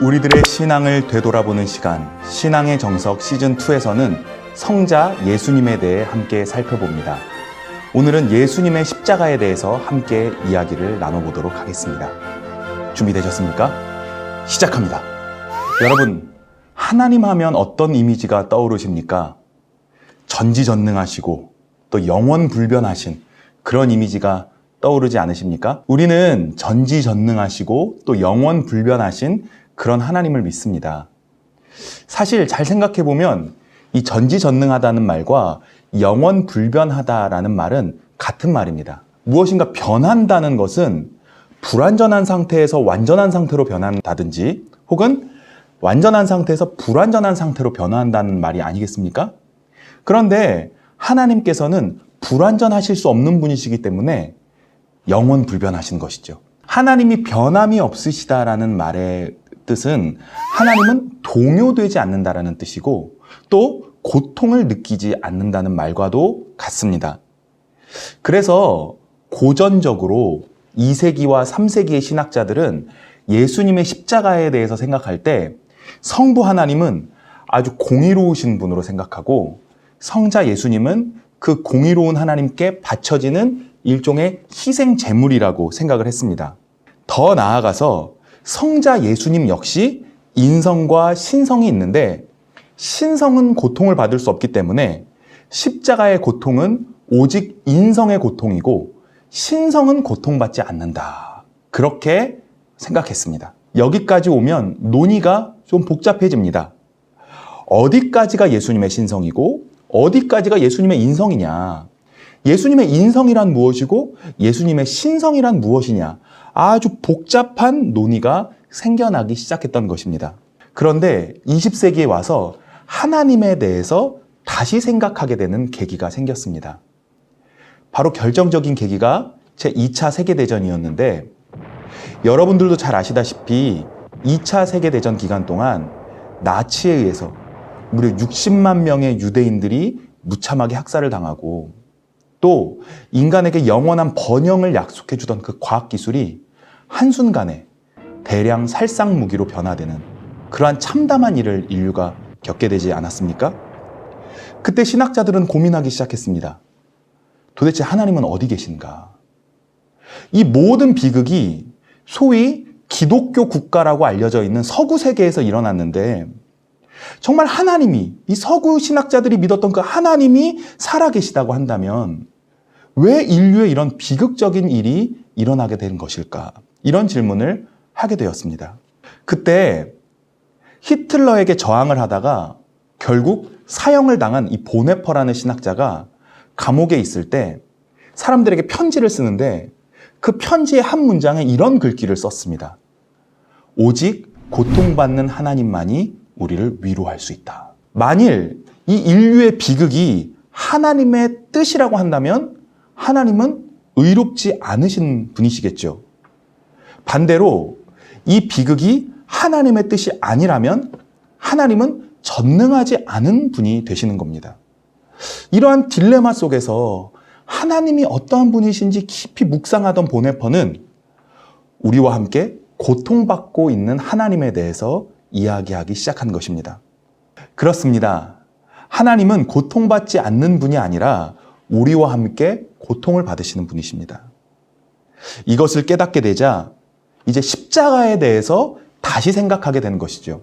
우리들의 신앙을 되돌아보는 시간, 신앙의 정석 시즌2에서는 성자 예수님에 대해 함께 살펴봅니다. 오늘은 예수님의 십자가에 대해서 함께 이야기를 나눠보도록 하겠습니다. 준비되셨습니까? 시작합니다. 여러분, 하나님 하면 어떤 이미지가 떠오르십니까? 전지전능하시고 또 영원불변하신 그런 이미지가 떠오르지 않으십니까? 우리는 전지전능하시고 또 영원불변하신 그런 하나님을 믿습니다. 사실 잘 생각해 보면 이 전지전능하다는 말과 영원 불변하다라는 말은 같은 말입니다. 무엇인가 변한다는 것은 불완전한 상태에서 완전한 상태로 변한다든지 혹은 완전한 상태에서 불완전한 상태로 변화한다는 말이 아니겠습니까? 그런데 하나님께서는 불완전하실 수 없는 분이시기 때문에 영원 불변하신 것이죠. 하나님이 변함이 없으시다라는 말의 뜻은 하나님은 동요되지 않는다라는 뜻이고 또 고통을 느끼지 않는다는 말과도 같습니다. 그래서 고전적으로 2세기와 3세기의 신학자들은 예수님의 십자가에 대해서 생각할 때 성부 하나님은 아주 공의로우신 분으로 생각하고 성자 예수님은 그 공의로운 하나님께 바쳐지는 일종의 희생 제물이라고 생각을 했습니다. 더 나아가서 성자 예수님 역시 인성과 신성이 있는데 신성은 고통을 받을 수 없기 때문에 십자가의 고통은 오직 인성의 고통이고 신성은 고통받지 않는다. 그렇게 생각했습니다. 여기까지 오면 논의가 좀 복잡해집니다. 어디까지가 예수님의 신성이고 어디까지가 예수님의 인성이냐. 예수님의 인성이란 무엇이고 예수님의 신성이란 무엇이냐. 아주 복잡한 논의가 생겨나기 시작했던 것입니다. 그런데 20세기에 와서 하나님에 대해서 다시 생각하게 되는 계기가 생겼습니다. 바로 결정적인 계기가 제 2차 세계대전이었는데 여러분들도 잘 아시다시피 2차 세계대전 기간 동안 나치에 의해서 무려 60만 명의 유대인들이 무참하게 학살을 당하고 또 인간에게 영원한 번영을 약속해 주던 그 과학 기술이 한순간에 대량 살상 무기로 변화되는 그러한 참담한 일을 인류가 겪게 되지 않았습니까? 그때 신학자들은 고민하기 시작했습니다. 도대체 하나님은 어디 계신가? 이 모든 비극이 소위 기독교 국가라고 알려져 있는 서구 세계에서 일어났는데 정말 하나님이 이 서구 신학자들이 믿었던 그 하나님이 살아계시다고 한다면 왜 인류에 이런 비극적인 일이 일어나게 된 것일까? 이런 질문을 하게 되었습니다. 그때 히틀러에게 저항을 하다가 결국 사형을 당한 이 보네퍼라는 신학자가 감옥에 있을 때 사람들에게 편지를 쓰는데 그 편지의 한 문장에 이런 글귀를 썼습니다. 오직 고통받는 하나님만이 우리를 위로할 수 있다. 만일 이 인류의 비극이 하나님의 뜻이라고 한다면 하나님은 의롭지 않으신 분이시겠죠. 반대로 이 비극이 하나님의 뜻이 아니라면 하나님은 전능하지 않은 분이 되시는 겁니다. 이러한 딜레마 속에서 하나님이 어떠한 분이신지 깊이 묵상하던 보네퍼는 우리와 함께 고통받고 있는 하나님에 대해서 이야기하기 시작한 것입니다. 그렇습니다. 하나님은 고통받지 않는 분이 아니라 우리와 함께 고통을 받으시는 분이십니다. 이것을 깨닫게 되자 이제 십자가에 대해서 다시 생각하게 되는 것이죠.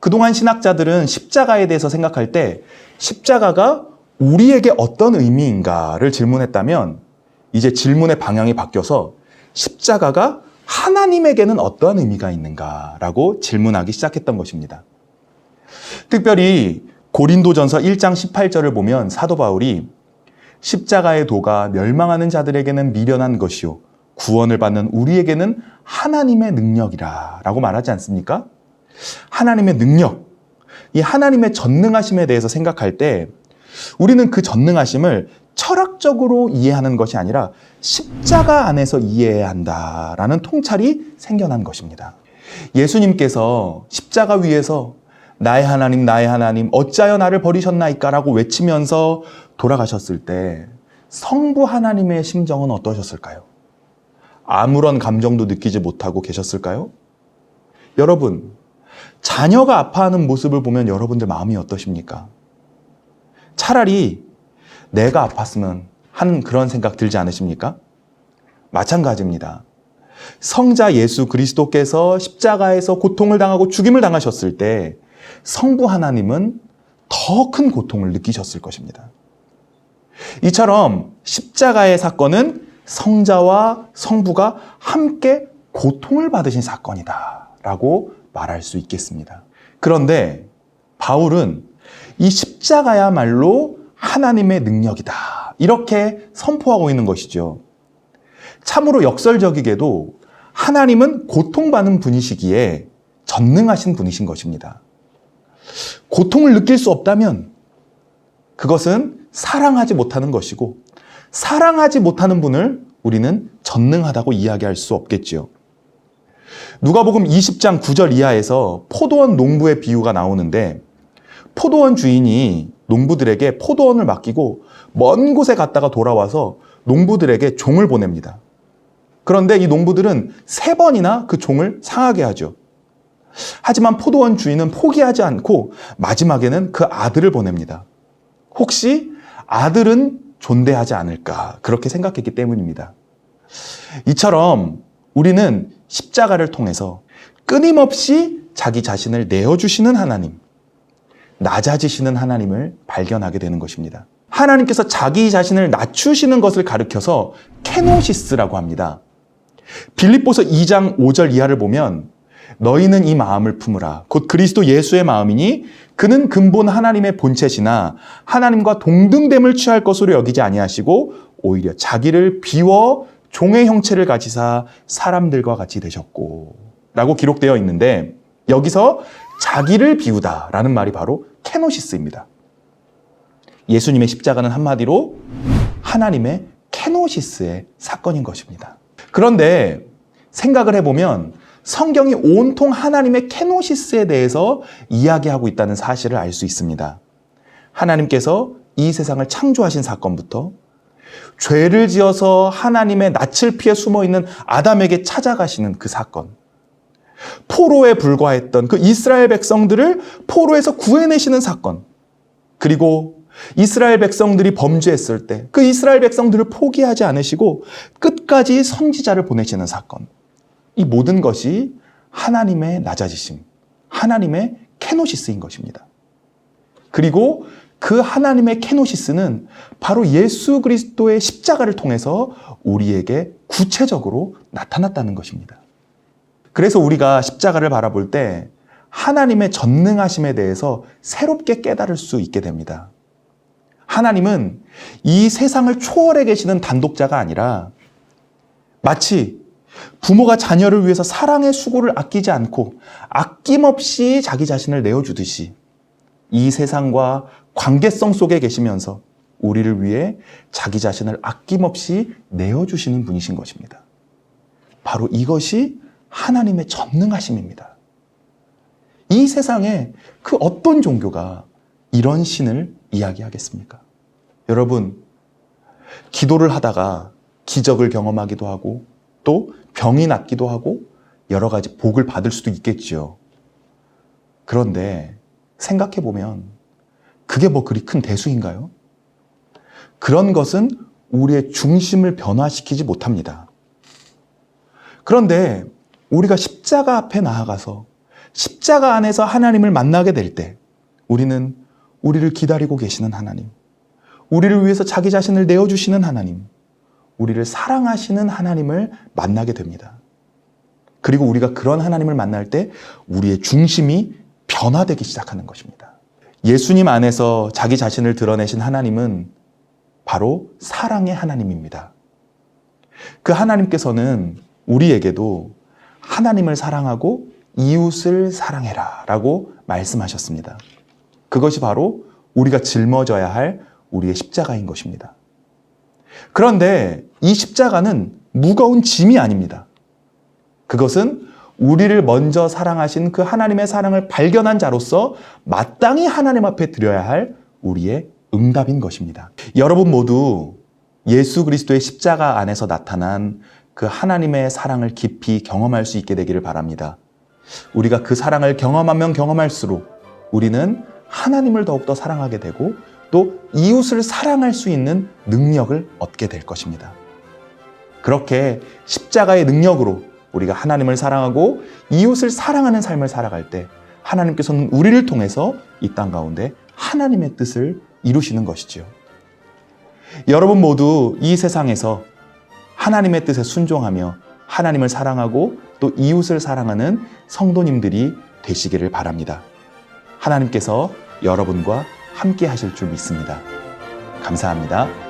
그동안 신학자들은 십자가에 대해서 생각할 때 십자가가 우리에게 어떤 의미인가를 질문했다면 이제 질문의 방향이 바뀌어서 십자가가 하나님에게는 어떠한 의미가 있는가라고 질문하기 시작했던 것입니다. 특별히 고린도전서 1장 18절을 보면 사도 바울이 십자가의 도가 멸망하는 자들에게는 미련한 것이요 구원을 받는 우리에게는 하나님의 능력이라 라고 말하지 않습니까? 하나님의 능력, 이 하나님의 전능하심에 대해서 생각할 때 우리는 그 전능하심을 철학적으로 이해하는 것이 아니라 십자가 안에서 이해해야 한다라는 통찰이 생겨난 것입니다. 예수님께서 십자가 위에서 나의 하나님, 나의 하나님, 어찌하여 나를 버리셨나이까? 라고 외치면서 돌아가셨을 때 성부 하나님의 심정은 어떠셨을까요? 아무런 감정도 느끼지 못하고 계셨을까요? 여러분, 자녀가 아파하는 모습을 보면 여러분들 마음이 어떠십니까? 차라리 내가 아팠으면 하는 그런 생각 들지 않으십니까? 마찬가지입니다. 성자 예수 그리스도께서 십자가에서 고통을 당하고 죽임을 당하셨을 때 성부 하나님은 더 큰 고통을 느끼셨을 것입니다. 이처럼 십자가의 사건은 성자와 성부가 함께 고통을 받으신 사건이다. 라고 말할 수 있겠습니다. 그런데 바울은 이 십자가야말로 하나님의 능력이다. 이렇게 선포하고 있는 것이죠. 참으로 역설적이게도 하나님은 고통받는 분이시기에 전능하신 분이신 것입니다. 고통을 느낄 수 없다면 그것은 사랑하지 못하는 것이고 사랑하지 못하는 분을 우리는 전능하다고 이야기할 수 없겠지요. 누가복음 20장 9절 이하에서 포도원 농부의 비유가 나오는데 포도원 주인이 농부들에게 포도원을 맡기고 먼 곳에 갔다가 돌아와서 농부들에게 종을 보냅니다. 그런데 이 농부들은 세 번이나 그 종을 상하게 하죠. 하지만 포도원 주인은 포기하지 않고 마지막에는 그 아들을 보냅니다. 혹시 아들은 존대하지 않을까 그렇게 생각했기 때문입니다. 이처럼 우리는 십자가를 통해서 끊임없이 자기 자신을 내어주시는 하나님, 낮아지시는 하나님을 발견하게 되는 것입니다. 하나님께서 자기 자신을 낮추시는 것을 가리켜서 케노시스라고 합니다. 빌립보서 2장 5절 이하를 보면 너희는 이 마음을 품으라. 곧 그리스도 예수의 마음이니 그는 근본 하나님의 본체시나 하나님과 동등됨을 취할 것으로 여기지 아니하시고 오히려 자기를 비워 종의 형체를 가지사 사람들과 같이 되셨고 라고 기록되어 있는데 여기서 자기를 비우다라는 말이 바로 케노시스입니다. 예수님의 십자가는 한마디로 하나님의 케노시스의 사건인 것입니다. 그런데 생각을 해보면 성경이 온통 하나님의 케노시스에 대해서 이야기하고 있다는 사실을 알 수 있습니다. 하나님께서 이 세상을 창조하신 사건부터 죄를 지어서 하나님의 낯을 피해 숨어 있는 아담에게 찾아가시는 그 사건. 포로에 불과했던 그 이스라엘 백성들을 포로에서 구해내시는 사건. 그리고 이스라엘 백성들이 범죄했을 때 그 이스라엘 백성들을 포기하지 않으시고 끝까지 선지자를 보내시는 사건. 이 모든 것이 하나님의 낮아지심, 하나님의 케노시스인 것입니다. 그리고 그 하나님의 케노시스는 바로 예수 그리스도의 십자가를 통해서 우리에게 구체적으로 나타났다는 것입니다. 그래서 우리가 십자가를 바라볼 때 하나님의 전능하심에 대해서 새롭게 깨달을 수 있게 됩니다. 하나님은 이 세상을 초월해 계시는 단독자가 아니라 마치 부모가 자녀를 위해서 사랑의 수고를 아끼지 않고 아낌없이 자기 자신을 내어주듯이 이 세상과 관계성 속에 계시면서 우리를 위해 자기 자신을 아낌없이 내어주시는 분이신 것입니다. 바로 이것이 하나님의 전능하심입니다. 이 세상에 그 어떤 종교가 이런 신을 이야기하겠습니까? 여러분, 기도를 하다가 기적을 경험하기도 하고 또 병이 낫기도 하고 여러 가지 복을 받을 수도 있겠지요. 그런데 생각해 보면 그게 뭐 그리 큰 대수인가요? 그런 것은 우리의 중심을 변화시키지 못합니다. 그런데 우리가 십자가 앞에 나아가서 십자가 안에서 하나님을 만나게 될 때 우리는 우리를 기다리고 계시는 하나님, 우리를 위해서 자기 자신을 내어주시는 하나님, 우리를 사랑하시는 하나님을 만나게 됩니다. 그리고 우리가 그런 하나님을 만날 때 우리의 중심이 변화되기 시작하는 것입니다. 예수님 안에서 자기 자신을 드러내신 하나님은 바로 사랑의 하나님입니다. 그 하나님께서는 우리에게도 하나님을 사랑하고 이웃을 사랑해라 라고 말씀하셨습니다. 그것이 바로 우리가 짊어져야 할 우리의 십자가인 것입니다. 그런데 이 십자가는 무거운 짐이 아닙니다. 그것은 우리를 먼저 사랑하신 그 하나님의 사랑을 발견한 자로서 마땅히 하나님 앞에 드려야 할 우리의 응답인 것입니다. 여러분 모두 예수 그리스도의 십자가 안에서 나타난 그 하나님의 사랑을 깊이 경험할 수 있게 되기를 바랍니다. 우리가 그 사랑을 경험하면 경험할수록 우리는 하나님을 더욱더 사랑하게 되고 또 이웃을 사랑할 수 있는 능력을 얻게 될 것입니다. 그렇게 십자가의 능력으로 우리가 하나님을 사랑하고 이웃을 사랑하는 삶을 살아갈 때 하나님께서는 우리를 통해서 이 땅 가운데 하나님의 뜻을 이루시는 것이지요. 여러분 모두 이 세상에서 하나님의 뜻에 순종하며 하나님을 사랑하고 또 이웃을 사랑하는 성도님들이 되시기를 바랍니다. 하나님께서 여러분과 함께 하실 줄 믿습니다. 감사합니다.